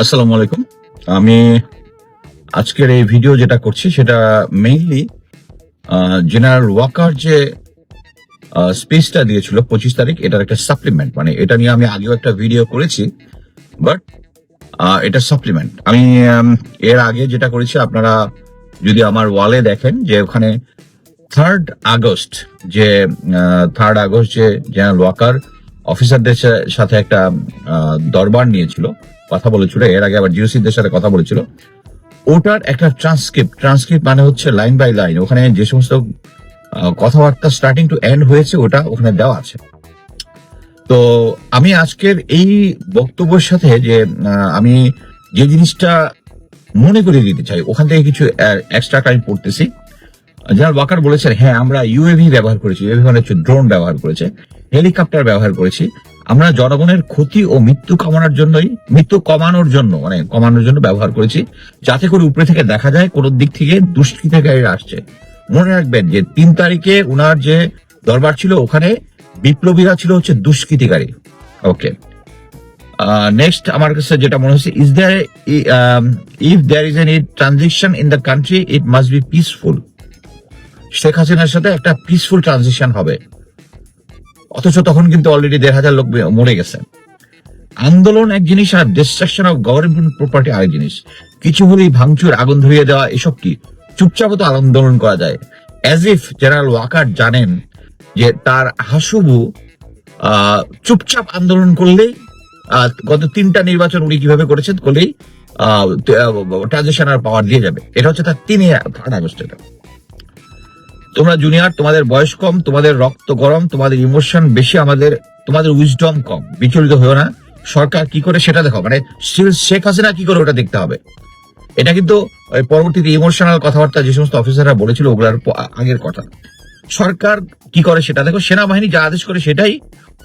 আসসালামু আলাইকুম। আমি আজকের এই ভিডিও যেটা করছি, সেটা মেইনলি জেনারেল ওয়াকার যে স্পেসটা দিয়েছিল পঁচিশ তারিখ, এটার একটা সাপ্লিমেন্ট মানে এটা নিয়ে আমি আগেও একটা ভিডিও করেছি বাট এটা সাপ্লিমেন্ট আমি এর আগে যেটা করেছি, আপনারা যদি আমার ওয়ালে দেখেন যে ওখানে থার্ড আগস্ট যে থার্ড আগস্ট যে জেনারেল ওয়াকার অফিসারদের সাথে একটা দরবার নিয়েছিল কথা বলেছিল, এর আগে আবার জিওসিদের সাথে কথা বলেছিল। ওটার একটা ট্রান্সক্রিপ্ট ট্রান্সক্রিপ্ট মানে হচ্ছে লাইন বাই লাইন ওখানে যে সমস্ত কথাবার্তা স্টার্টিং টু এন্ড হয়েছে, ওটা ওখানে দেওয়া আছে। তো আমি আজকের এই বক্তব্যের সাথে যে আমি যে জিনিসটা মনে করিয়ে দিতে চাই, ওখান থেকে কিছু এক্সট্রা টাইম পড়তেছি। জেনারেল ওয়াকার বলেছেন হ্যাঁ আমরা ইউএভি ব্যবহার করেছি ইউএভি মানে হচ্ছে ড্রোন ব্যবহার করেছে। হেলিকপ্টার ব্যবহার করেছি। আমরা জনগণের ক্ষতি ও মৃত্যু কমানোর জন্যই, মৃত্যু কমানোর জন্য মানে কমানোর জন্য ব্যবহার করেছি। যাতে করে উপরে থেকে দেখা যায় কোন দিক থেকে দুষ্কৃতিকারীরা আসছে। মনে রাখবেন যে তিন তারিখে উনার যে দরবার ছিল, ওখানে বিপ্লবীরা ছিল হচ্ছে দুষ্কৃতিকারী। ওকে নেক্সট আমার কাছে যেটা মনে হচ্ছে is there if there is any transition in the country it must be peaceful Sheikh হাসিনার সাথে একটা পিসফুল ট্রানজিশন হবে। অথচ তখন কিন্তু অলরেডি দেড় হাজার লোক মরে গেছে। আন্দোলন এক জিনিস আর ডিস্ট্রাকশন অফ গভর্নমেন্ট প্রপার্টি আরেক জিনিস। কিছু হলেই ভাঙচুর, আগুন ধরিয়ে দেওয়া, এসব কি? চুপচাপ তো আন্দোলন করা যায়। অ্যাজ ইফ জেনারেল ওয়াকার জানেন যে তার হাসুবু চুপচাপ আন্দোলন করলেই গত তিনটা নির্বাচন উনি কীভাবে করেছেন করলেই ট্রানজিশন আর পাওয়ার দিয়ে যাবে। এটা হচ্ছে তার তিন থার্ড আগস্ট তোমরা জুনিয়র তোমাদের বয়স কম, তোমাদের রক্ত গরম, তোমাদের ইমোশন বেশি, আমাদের, তোমাদের উইজডম কম। বিচলিত হয়েও না। সরকার কি করে সেটা দেখো মানে still শেখ হাসিনা কি করে ওটা দেখতে হবে? এটা কিন্তু পরবর্তীতে ইমোশনাল কথাবার্তা যে সমস্ত অফিসাররা বলেছিল, ওগুলার আগের কথা। সরকার কি করে সেটা দেখো। সেনাবাহিনী যা আদেশ করে সেটাই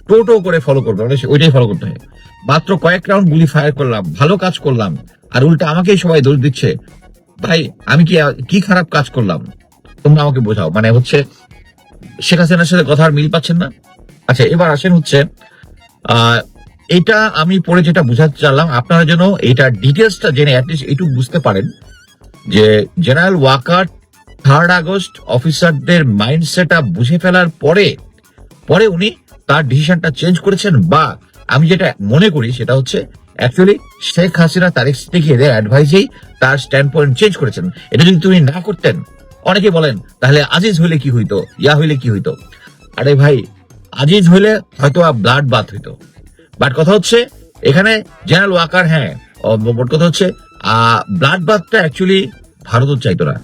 টোটো করে ফলো করবে। মানে ওইটাই ফলো করতে হয়। মাত্র কয়েক রাউন্ড গুলি ফায়ার করলাম, ভালো কাজ করলাম। আর উল্টা আমাকেই সবাই দোষ দিচ্ছে। ভাই, আমি কি কি খারাপ কাজ করলাম? তোমরা আমাকে বোঝাও। মানে হচ্ছে, শেখ হাসিনার সাথে কথা আর মিল পাচ্ছেন না। আচ্ছা এবার আসেন হচ্ছে এটা আমি পড়ে যেটা বুঝাতে চাইলাম, আপনারা যেন এটা ডিটেলসটা জেনে অ্যাটলিস্ট এইটুকু বুঝতে পারেন যে জেনারেল ওয়াকার থার্ড আগস্ট অফিসারদের মাইন্ডসেট বুঝে ফেলার পরে পরে উনি তার ডিসিশনটা চেঞ্জ করেছেন বা আমি যেটা মনে করি সেটা হচ্ছে অ্যাকচুয়ালি শেখ হাসিনা তারিখ থেকে এদের অ্যাডভাইসেই তার স্ট্যান্ড পয়েন্ট চেঞ্জ করেছেন। এটা যদি তুমি না করতেন অনেকে বলেন, তাহলে আজিজ হইলে কি হইতো? ইয়া হইলে কি হইতো? আরে ভাই, আজিজ হইলে হয়তো ব্লাড বাথ হইতো। বাট কথা হচ্ছে, এখানে জেনারেল ওয়াকার হ্যাঁ মোট কথা হচ্ছে ব্লাড বাথটা অ্যাকচুয়ালি ভারতও চাইতো না।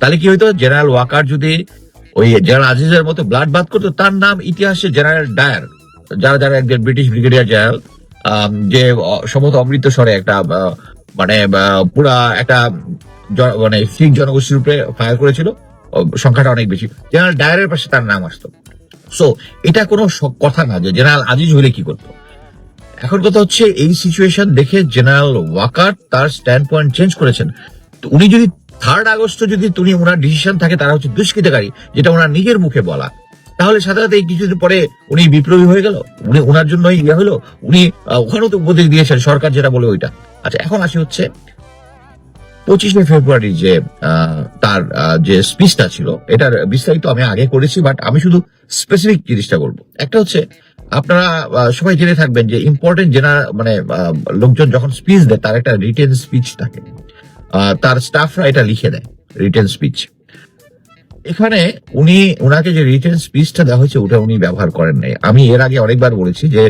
তাহলে কি হইতো? জেনারেল ওয়াকার যদি ওই জেনারেল আজিজের মতো ব্লাড বাথ করতো, তার নাম ইতিহাসে জেনারেল ডায়ার যারা যারা একজন ব্রিটিশ ব্রিগেডিয়ার জেনারেল যে সম্ভবত অমৃতসরে একটা মানে পুরা একটা মানে শিখ জনগোষ্ঠীর উপরে ফায়ার করেছিল সংখ্যাটা অনেক বেশি। জেনারেল ডায়ারের পাশে তার নাম আসতো। সো এটা কোনো কথা না যে জেনারেল আজিজ হইলে কি করতো। এখন কথা হচ্ছে এই সিচুয়েশন দেখে জেনারেল ওয়াকার তার স্ট্যান্ড পয়েন্ট চেঞ্জ করেছেন। তো উনি যদি থার্ড আগস্ট যদি তুমি ওনার ডিসিশন থাকে, তারা হচ্ছে দুষ্কৃতকারী, যেটা ওনার নিজের মুখে বলা। তাহলে সাথে সাথে কিছুদিন পরে উনি বিপ্লবী হয়ে গেল, উনি ওনার জন্য ইয়ে হলো, উনি ওখানেও তো উপদেশ দিয়েছেন সরকার যেটা বলে ওইটা। আচ্ছা এখন আসি হচ্ছে পঁচিশে ফেব্রুয়ারি যে তার যে স্পিচটা ছিল, এটার বিস্তারিত আমি আগে করেছি বাট আমি শুধু স্পেসিফিক জিনিসটা বলব। একটা হচ্ছে, আপনারা সবাই জেনে থাকবেন যে ইম্পর্টেন্ট জেনা মানে লোকজন যখন স্পিচ দেয়, তার একটা রিটেন স্পিচ থাকে। তার স্টাফরা এটা লিখে দেয় রিটেন স্পিচ এখানে উনি ওনাকে যে রিটেন স্পিচটা দেওয়া হয়েছে, ওটা উনি ব্যবহার করেন নাই। আমি এর আগে অনেকবার বলেছি যে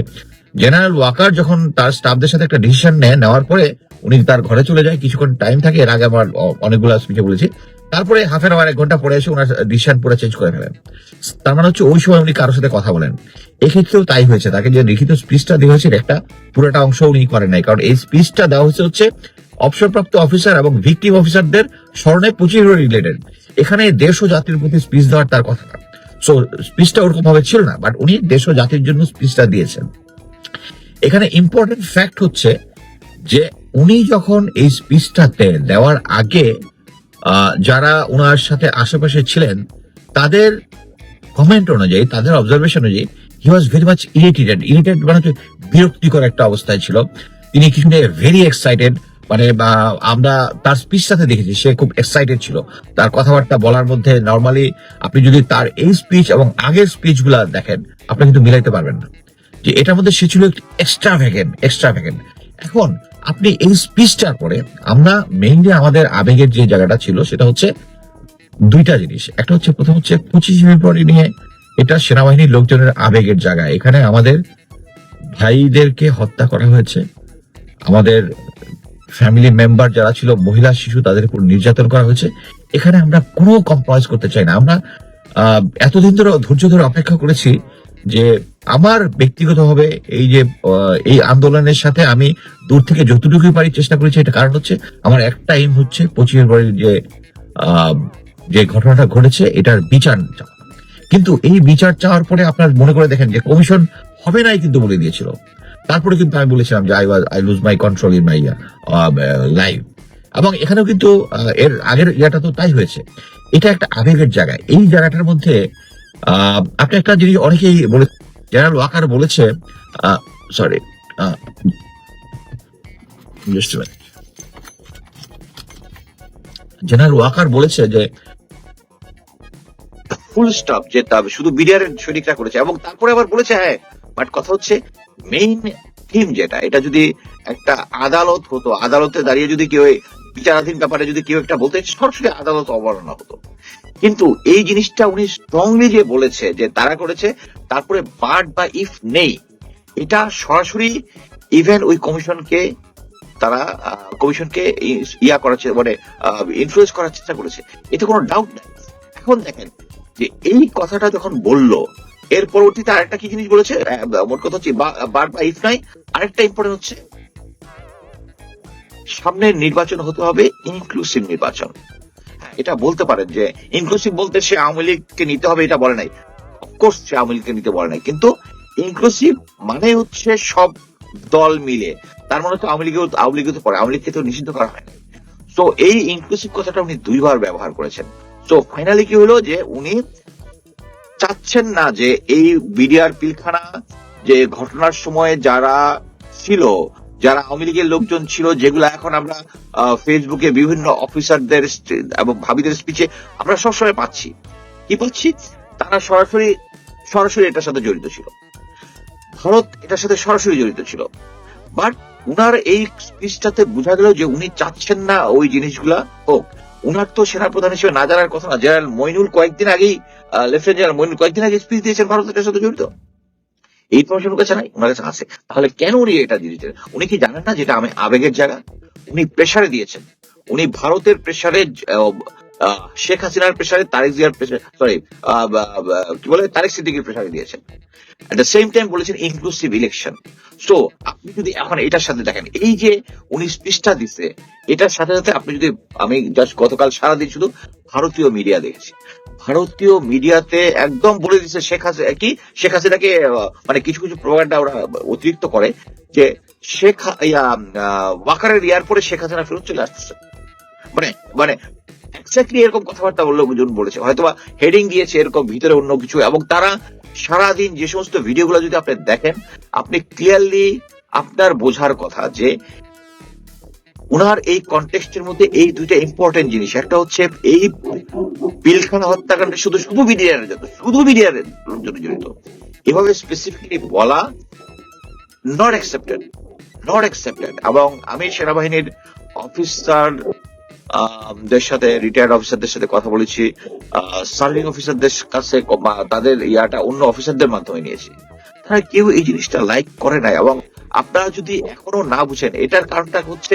জেনারেল ওয়াকার যখন তার স্টাফদের সাথে একটা ডিসিশন নেয়, নেওয়ার পরে উনি তার ঘরে চলে যায়, কিছুক্ষণ টাইম থাকে, এর আগে আমার অনেকগুলো স্পিচে বলেছি। তারপরে হাফ এন আওয়ার এক ঘণ্টা পরে এসে ওনার ডিসিশন পুরো চেঞ্জ করে ফেলেন। তার মানে হচ্ছে ওই সময় উনি কারোর সাথে কথা বলেন। এক্ষেত্রেও তাই হয়েছে। তাকে যে লিখিত স্পিচটা দেওয়া হয়েছে একটা পুরোটা অংশ উনি করেন নাই। কারণ এই স্পিচটা দেওয়া হয়েছে হচ্ছে অবসরপ্রাপ্ত অফিসার এবং ভিকটিম অফিসারদের স্মরণে পঁচিশ রিলেটেড এখানে দেশ ও জাতির প্রতি স্পিচ দেওয়ার তার কথা সো স্পিচটা ওরকম ভাবে ছিল না বাট উনি দেশ ও জাতির জন্য স্পিচটা দিয়েছেন। এখানে ইম্পর্টেন্ট ফ্যাক্ট হচ্ছে যে উনি যখন এই স্পিচটাতে দেওয়ার আগে যারা ওনার সাথে আশেপাশে ছিলেন, তাদের কমেন্ট অনুযায়ী, তাদের অবজারভেশন অনুযায়ী he was very much irritated irritated মানে হচ্ছে বিরক্তিকর একটা অবস্থায় ছিল। তিনি কিছু নিয়ে ভেরি এক্সাইটেড মানে আমরা তার স্পিচ সাথে দেখেছি, সে খুব এক্সাইটেড ছিল। তার কথাবার্তা বলার মধ্যে নর্মালি আপনি যদি তার এই স্পিচ এবং আগের স্পিচগুলা দেখেন, আপনি কিন্তু মিলাইতে পারবেন না। যে এটার মধ্যে সে ছিল একটি এক্সট্রা ভ্যাগেন এক্সট্রা ভ্যাগেন এখন আপনি এই স্পিচটার পরে আমরা মেইনলি আমাদের আবেগের যে জায়গাটা ছিল সেটা হচ্ছে দুইটা জিনিস। একটা হচ্ছে প্রথম হচ্ছে পঁচিশে ফেব্রুয়ারি নিয়ে এটা সেনাবাহিনীর লোকজনের আবেগের জায়গা। এখানে আমাদের ভাইদেরকে হত্যা করা হয়েছে। আমাদের ফ্যামিলি মেম্বার যারা ছিল, মহিলা, শিশু, তাদের উপর নির্যাতন করা হয়েছে। এখানে আমরা কোনো কম্প্রোমাইজ করতে চাই না। আমরা এতদিন ধরে ধৈর্য ধরে অপেক্ষা করেছি যে আমার ব্যক্তিগতভাবে এই যে এই আন্দোলনের সাথে আমি দূর থেকে যতটুকুই পারি চেষ্টা করেছি এটা কারণ হচ্ছে আমার একটা এম হচ্ছে পঁচিশ ফেব্রুয়ারির যে যে ঘটনাটা ঘটেছে, এটার বিচার কিন্তু এই বিচার চাওয়ার পরে আপনার মনে করে দেখেন যে কমিশন হবে নাই কিন্তু বলে দিয়েছিল। তারপরে কিন্তু আমি বলেছিলাম যে I was I lose my control in my life এবং এখানেও কিন্তু এর আগের ইয়াটা তো তাই হয়েছে। এটা একটা আবেগের জায়গা। এই জায়গাটার মধ্যে আপনি একটা জিনিস অনেকেই বলে জেনারেল ওয়াকার বলেছে সরি জেনারেল ওয়াকার বলেছে যে ফুল স্টপ যে শুধু বিডিআরের সৈনিকরা করেছে, এবং তারপরে আবার বলেছে হ্যাঁ বাট কথা হচ্ছে মেইন থিম যেটা, এটা যদি একটা আদালত হতো, আদালতে দাঁড়িয়ে যদি কেউ বিচারাধীন ব্যাপারে যদি কেউ একটা বলতে সরাসরি আদালত অবমাননা হতো। কিন্তু এই জিনিসটা উনি স্ট্রংলি যে বলেছে, যে তারা করেছে, তারপরে বাট বা ইফ নেই, এটা সরাসরি ইভেন ওই কমিশনকে, তারা কমিশনকে ইয়া করার মানে ইনফ্লুয়েন্স করার চেষ্টা করেছে। এতে কোনো ডাউট নাই। এখন দেখেন, যে এই কথাটা যখন বলল, এর পরবর্তীতে আরেকটা কি জিনিস বলেছে? মোট কথা হচ্ছে বার বা ইফ নাই, আরেকটা ইম্পর্টেন্ট হচ্ছে সামনের নির্বাচন হতে হবে ইনক্লুসিভ নির্বাচন। এটা বলতে পারেন যে ইনক্লুসিভ বলতে সে আওয়ামী লীগকে নিতে হবে এটা বলে নাই। অফকোর্স সে আওয়ামী লীগকে নিতে বলে নাই, কিন্তু ইনক্লুসিভ মানে হচ্ছে সব দল মিলে। তার মানে তো আওয়ামী লীগেও আওয়ামী লীগও তো পড়ে আওয়ামী লীগকে তো নিষিদ্ধ করা হয়। তো এই ইনক্লুসিভ কথাটা উনি দুইবার ব্যবহার করেছেন। তো ফাইনালি কি হলো যে উনি চাচ্ছেন না যে এই বিডিআর পিলখানা যে ঘটনার সময় যারা ছিল যারা আওয়ামী লীগের লোকজন ছিল, যেগুলো এখন আমরা ফেসবুকে বিভিন্ন অফিসারদের এবং ভাবিদের স্পিচে আমরা সবসময় পাচ্ছি। কি পাচ্ছি? তারা সরাসরি সরাসরি এটার সাথে জড়িত ছিল। ভারত এটার সাথে সরাসরি জড়িত ছিল। বাট উনার এই স্পিচটাতে বোঝা গেল যে উনি চাচ্ছেন না ওই জিনিসগুলা হোক। উনার তো সেনাপ্রধান হিসেবে না জানার কথা না। জেনারেল মইনুল কয়েকদিন আগেই লেফটেন্যান্ট জেনারেল মইনুল কয়েকদিন আগে স্পিচ দিয়েছেন ভারত এটার সাথে জড়িত। এই ইনফরমেশন ওর কাছে নাই? ওনার কাছে আছে। তাহলে কেন উনি এটা দিয়েছেন? উনি কি জানেন না যেটা আমি আবেগের জায়গা? উনি প্রেশারে দিয়েছেন। উনি ভারতের প্রেসারে শেখ হাসিনার প্রেসারে, তারেক জিয়ার প্রেসারে সরি কি বলে, তারেক সিদ্দিকির প্রেসারে দিয়েছেন। এট দ্য সেম টাইম বলেছেন ইনক্লুসিভ ইলেকশন সো আপনি যদি এখন এটার সাথে দেখেন, এই যে উনি স্পিচটা দিছে, এটার সাথে সাথে আপনি যদি, আমি জাস্ট গতকাল সারাদিন শুধু ভারতীয় মিডিয়া দেখেছি। ভারতীয় মিডিয়াতে একদম বলে দিচ্ছে শেখ হাসিনা কি? শেখ হাসিনাকে মানে কিছু কিছু প্রোগ্রামটা ওরা অতিরিক্ত করে যে শেখ ওয়াকারের ইয়ার পরে শেখ হাসিনা ফেরত চলে আসছে। মানে মানে এক্স্যাক্টলি এরকম কথাবার্তা লোকজন বলেছে হয়তোবা হেডিং দিয়েছে এরকম, ভিতরে অন্য কিছু। এবং তারা সারাদিন যে সমস্ত ভিডিওগুলো যদি আপনি দেখেন, আপনি ক্লিয়ারলি আপনার বোঝার কথা যে উনার এই কন্টেক্সটের মধ্যে এই দুইটা ইম্পর্টেন্ট জিনিস। একটা হচ্ছে এই পিলখানা হত্যাকাণ্ডে শুধু শুধু বিডিআর জন্য, শুধু বিডিআর জন্য জড়িত। এভাবে স্পেসিফিকলি বলা নট অ্যাকসেপ্টেড নট অ্যাকসেপ্টেড এবং আমি সেনাবাহিনীর অফিসার দের সাথে রিটায়ার্ড অফিসারদের সাথে কথা বলেছি। সার্ভিং অফিসারদের কাছে তাদের ইয়াটা অন্য অফিসারদের মাধ্যমে নিয়েছি। তারা কেউ এই জিনিসটা লাইক করে নাই এবং আপনারা যদি এখনও না বুঝেন, এটার কারণটা হচ্ছে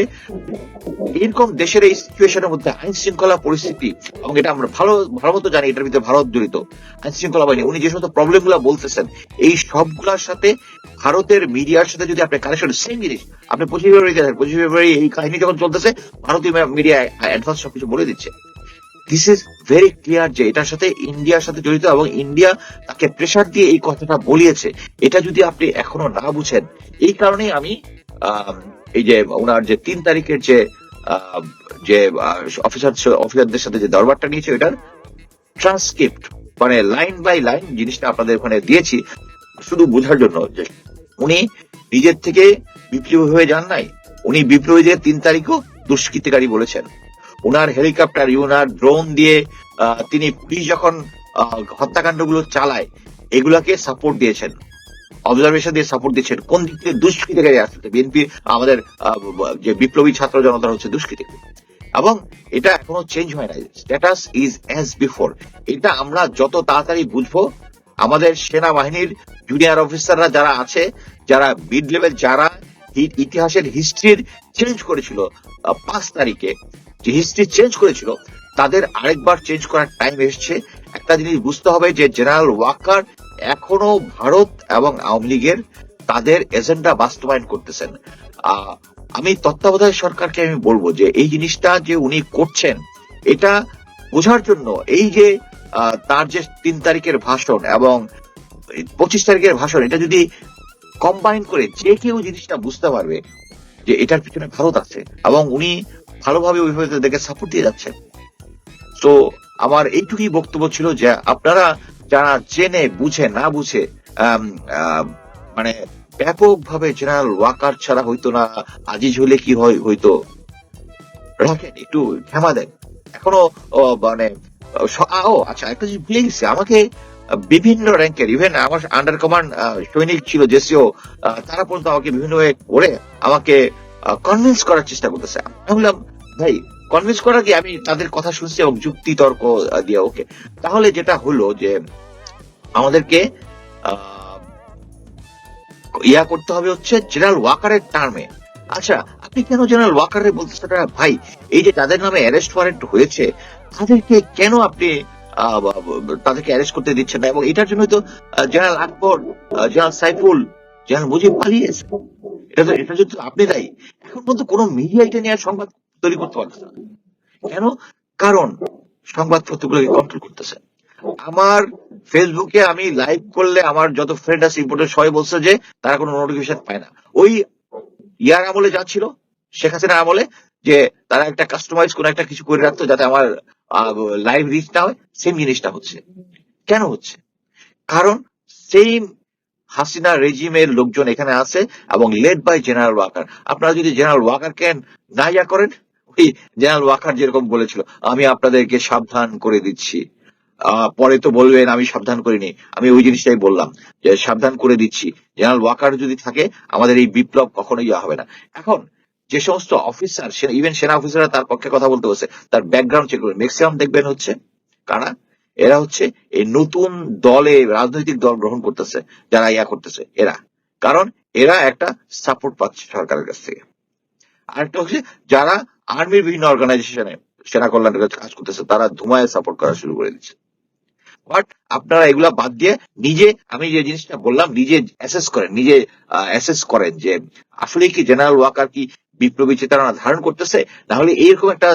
এরকম দেশের এই সিচুয়েশনের মধ্যে আইন শৃঙ্খলা পরিস্থিতি, এবং এটা আমরা ভালো ভালো মতো জানি, এটার ভিতরে ভারত জড়িত, আইন শৃঙ্খলা বাহিনী। উনি যে সমস্ত প্রবলেমগুলা বলতেছেন, এই সবগুলার সাথে ভারতের মিডিয়ার সাথে যদি আপনি কানেকশন সেম জিনিস, আপনি পঁচিশ ফেব্রুয়ারি পঁচিশ ফেব্রুয়ারি এই কাহিনী যখন চলতেছে, ভারতীয় মিডিয়া অ্যাডভান্স সবকিছু বলে দিচ্ছে। দিস ইজ ভেরি ক্লিয়ার যে এটার সাথে ইন্ডিয়ার সাথে জড়িত এবং ইন্ডিয়া তাকে প্রেসার দিয়ে এই কথাটা বলিয়েছে। এটা যদি আপনি এখনও না বুঝেন, এই কারণেই আমি এই যে ওনার যে তিন তারিখের যে যে অফিসার অফিসারদের সাথে যে দরবারটা নিয়েছে এটার ট্রান্সক্রিপ্ট মানে লাইন বাই লাইন জিনিসটা আপনাদের ওখানে দিয়েছি শুধু বোঝার জন্য যে উনি নিজের থেকে বিপ্লবী হয়ে যান নাই। উনি বিপ্লবীদের তিন তারিখও দুষ্কৃতিকারী বলেছেন। ওনার হেলিকপ্টার ওনার ড্রোন দিয়ে তিনি পুলিশ যখন হত্যাকাণ্ডগুলো চালায়, এগুলাকে সাপোর্ট দিয়েছেন। অবজারভেশন দিয়ে সাপোর্ট দিচ্ছেন কোন দিক থেকে দুষ্কৃতিকারী আসছে বিএনপি আমাদের যে বিপ্লবী ছাত্র জনতা হচ্ছে দুষ্কৃতিকারী এবং এটা এখনও চেঞ্জ হয় নাই। স্ট্যাটাস ইজ অ্যাজ বিফোর এটা আমরা যত তাড়াতাড়ি বুঝব, আমাদের সেনাবাহিনীর জুনিয়র অফিসাররা যারা আছে, যারা মিড লেভেল যারা ইতিহাসের হিস্ট্রির চেঞ্জ করেছিল পাঁচ তারিখে। যে হিস্ট্রি চেঞ্জ করেছিল, তাদের আরেকবার চেঞ্জ করার টাইম এসছে। একটা জিনিস বুঝতে হবে যে জেনারেল ওয়াকার এখনও ভারত এবং আওয়ামী লীগের তাদের এজেন্ডা বাস্তবায়ন করতেছেন। আমি তত্ত্বাবধায়ক সরকারকে আমি বলব যে, এই জিনিসটা যে উনি করছেন, এটা বোঝার জন্য এই যে তার যে তিন তারিখের ভাষণ এবং পঁচিশ তারিখের ভাষণ, এটা যদি কম্বাইন করে যে কেউ জিনিসটা বুঝতে পারবে যে এটার পিছনে ভারত আছে এবং উনি ভালোভাবে ওইভাবে তাদেরকে সাপোর্ট দিয়ে যাচ্ছেন। তো আমার এইটুকুই বক্তব্য ছিল যে আপনারা যারা জেনে, বুঝে, না বুঝে মানে ব্যাপকভাবে জেনারেল ওয়াকার ছাড়া হইতো না, আজিজ হইলে কি হয় হইতো রাখেন, একটু ক্ষমা দেন। এখনও মানে আচ্ছা একটা জিনিস ভুলে গেছি। আমাকে বিভিন্ন র্যাঙ্কের ইভেন আমার আন্ডার কমান্ড সৈনিক ছিল জেসিও তারা পর্যন্ত আমাকে বিভিন্ন করে আমাকে কনভিন্স করার চেষ্টা করতেছে। আমি বললাম, ভাই কনভিন্স করার কি আমি তাদের কথা শুনছি এবং যুক্তি তর্ক দিয়ে ওকে। তাহলে যেটা হলো যে, আমাদেরকে ইয়া করতে হবে হচ্ছে জেনারেল ওয়াকারের টার্মে আচ্ছা আপনি কেন জেনারেল ওয়াকারের বলতেছেন? ভাই, এই যে যাদের নামে অ্যারেস্ট ওয়ারেন্ট হয়েছে, তাদেরকে কেন আপনি তাদেরকে অ্যারেস্ট করতে দিচ্ছেন না। এবং এটার জন্যই তো general Akbar general Saiful, general Mujib পালিয়েছে। এটা তো, এটা যদি আপনি দায়ী, এখন পর্যন্ত কোনো মিডিয়া এটা নিয়ে সংবাদ তৈরি করতে পারছে না। কেন? কারণ সংবাদপত্রগুলোকে কন্ট্রোল করতেছে। আমার ফেসবুকে আমি লাইভ করলে আমার যত ফ্রেন্ড আছে ইম্পোর্টার সবাই বলছে যে, তারা কোনো নোটিফিকেশন পায় না। ওই ইয়ার আমলে যা ছিল, শেখ হাসিনার আমলে, যে তারা একটা কাস্টমাইজ কোনো একটা কিছু করে রাখতো যাতে আমার লাইভ রিচ না হয় সেম জিনিসটা হচ্ছে। কেন হচ্ছে? কারণ সেম হাসিনা রেজিমের লোকজন এখানে আছে এবং লেড বাই জেনারেল ওয়াকার আপনারা যদি জেনারেল ওয়াকারকে না ইয়া করেন, ওই জেনারেল ওয়াকার যেরকম বলেছিল, আমি আপনাদেরকে সাবধান করে দিচ্ছি। পরে তো বলবেন, আমি সাবধান করিনি। আমি ওই জিনিসটাই বললাম, যে সাবধান করে দিচ্ছি। জেনারেল ওয়াকার যদি থাকে, আমাদের এই বিপ্লব কখনোই হবে না। এখন যে সমস্ত অফিসার ইভেন সেনা অফিসাররা তার পক্ষে কথা বলতে বসে তার ব্যাকগ্রাউন্ড চেক করবে ম্যাক্সিমাম দেখবেন হচ্ছে, কারা? এরা হচ্ছে এই নতুন দলে, রাজনৈতিক দল গ্রহণ করতেছে, যারা ইয়া করতেছে, এরা। কারণ এরা একটা সাপোর্ট পাচ্ছে সরকারের কাছ থেকে। আরেকটা হচ্ছে, যারা আর্মির বিভিন্ন অর্গানাইজেশনে সেনা কল্যাণের কাছে কাজ করতেছে, তারা ধুমায় সাপোর্ট করা শুরু করে দিচ্ছে। বাট আপনারা এগুলা বাদ দিয়ে নিজে, আমি যে জিনিসটা বললাম, নিজে অ্যাসেস করেন, নিজে অ্যাসেস করেন যে আসলে কি জেনারেল ওয়াকার কি বিপ্লবী চেতনা ধারণ করতেছে তাহলে এইরকম একটা